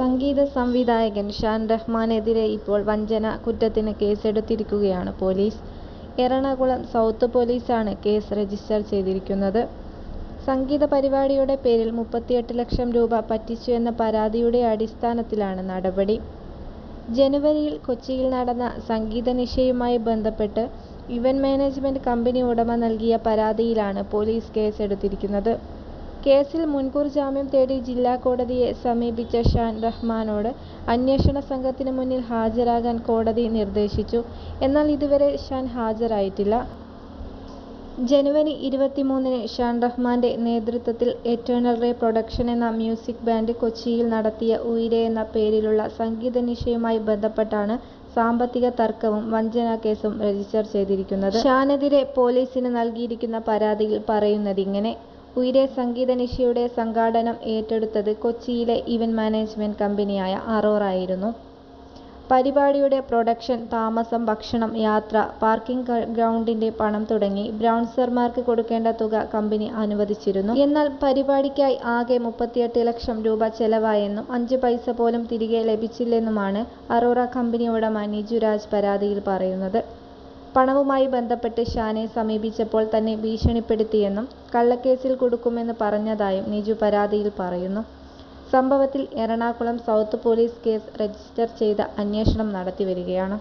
സംഗീത സംവിധായകൻ ഷാൻ റഹ്മാനെതിരെ ഇപ്പോൾ വഞ്ചന കുറ്റത്തിന് കേസെടുത്തിരിക്കുകയാണ് പോലീസ്. എറണാകുളം സൗത്ത് പോലീസാണ് കേസ് രജിസ്റ്റർ ചെയ്തിരിക്കുന്നത്. സംഗീത പരിപാടിയുടെ പേരിൽ മുപ്പത്തിയെട്ട് ലക്ഷം രൂപ പറ്റിച്ചു എന്ന പരാതിയുടെ അടിസ്ഥാനത്തിലാണ് നടപടി. ജനുവരിയിൽ കൊച്ചിയിൽ നടന്ന സംഗീത സംഗീതനിശയുമായി ബന്ധപ്പെട്ട് ഇവന്റ് മാനേജ്മെന്റ് കമ്പനി ഉടമ നൽകിയ പരാതിയിലാണ് പോലീസ് കേസെടുത്തിരിക്കുന്നത്. കേസിൽ മുൻകൂർ ജാമ്യം തേടി ജില്ലാ കോടതിയെ സമീപിച്ച ഷാൻ റഹ്മാനോട് അന്വേഷണ സംഘത്തിന് മുന്നിൽ ഹാജരാകാൻ കോടതി നിർദ്ദേശിച്ചു. എന്നാൽ ഇതുവരെ ഷാൻ ഹാജരായിട്ടില്ല. ജനുവരി ഇരുപത്തിമൂന്നിന് ഷാൻ റഹ്മാന്റെ നേതൃത്വത്തിൽ എറ്റേണൽ റേ പ്രൊഡക്ഷൻ എന്ന മ്യൂസിക് ബാൻഡ് കൊച്ചിയിൽ നടത്തിയ ഉയിരെ എന്ന പേരിലുള്ള സംഗീതനിശയുമായി ബന്ധപ്പെട്ടാണ് സാമ്പത്തിക തർക്കവും വഞ്ചനാക്കേസും രജിസ്റ്റർ ചെയ്തിരിക്കുന്നത്. ഷാനെതിരെ പോലീസിന് നൽകിയിരിക്കുന്ന പരാതിയിൽ പറയുന്നതിങ്ങനെ. ഉയിരേ സംഗീതനിശയുടെ സംഘാടനം ഏറ്റെടുത്തത് കൊച്ചിയിലെ ഇവന്റ് മാനേജ്മെന്റ് കമ്പനിയായ അറോറ ആയിരുന്നു. പരിപാടിയുടെ പ്രൊഡക്ഷൻ, താമസം, ഭക്ഷണം, യാത്ര, പാർക്കിംഗ് ഗ്രൗണ്ടിന്റെ പണം തുടങ്ങി ബ്രൗൺസർമാർക്ക് കൊടുക്കേണ്ട തുക കമ്പനി അനുവദിച്ചിരുന്നു. എന്നാൽ പരിപാടിക്കായി ആകെ മുപ്പത്തിയെട്ട് ലക്ഷം രൂപ ചെലവായെന്നും അഞ്ച് പൈസ പോലും തിരികെ ലഭിച്ചില്ലെന്നുമാണ് അറോറ കമ്പനി ഉടമ നിജു പരാതിയിൽ പറയുന്നത്. പണവുമായി ബന്ധപ്പെട്ട് ഷാനെ സമീപിച്ചപ്പോൾ തന്നെ ഭീഷണിപ്പെടുത്തിയെന്നും കള്ളക്കേസിൽ കുടുക്കുമെന്ന് പറഞ്ഞതായും നിജു പരാതിയിൽ പറയുന്നു. സംഭവത്തിൽ Ernakulam south police case register ചെയ്ത് അന്വേഷണം നടത്തിവരികയാണ്.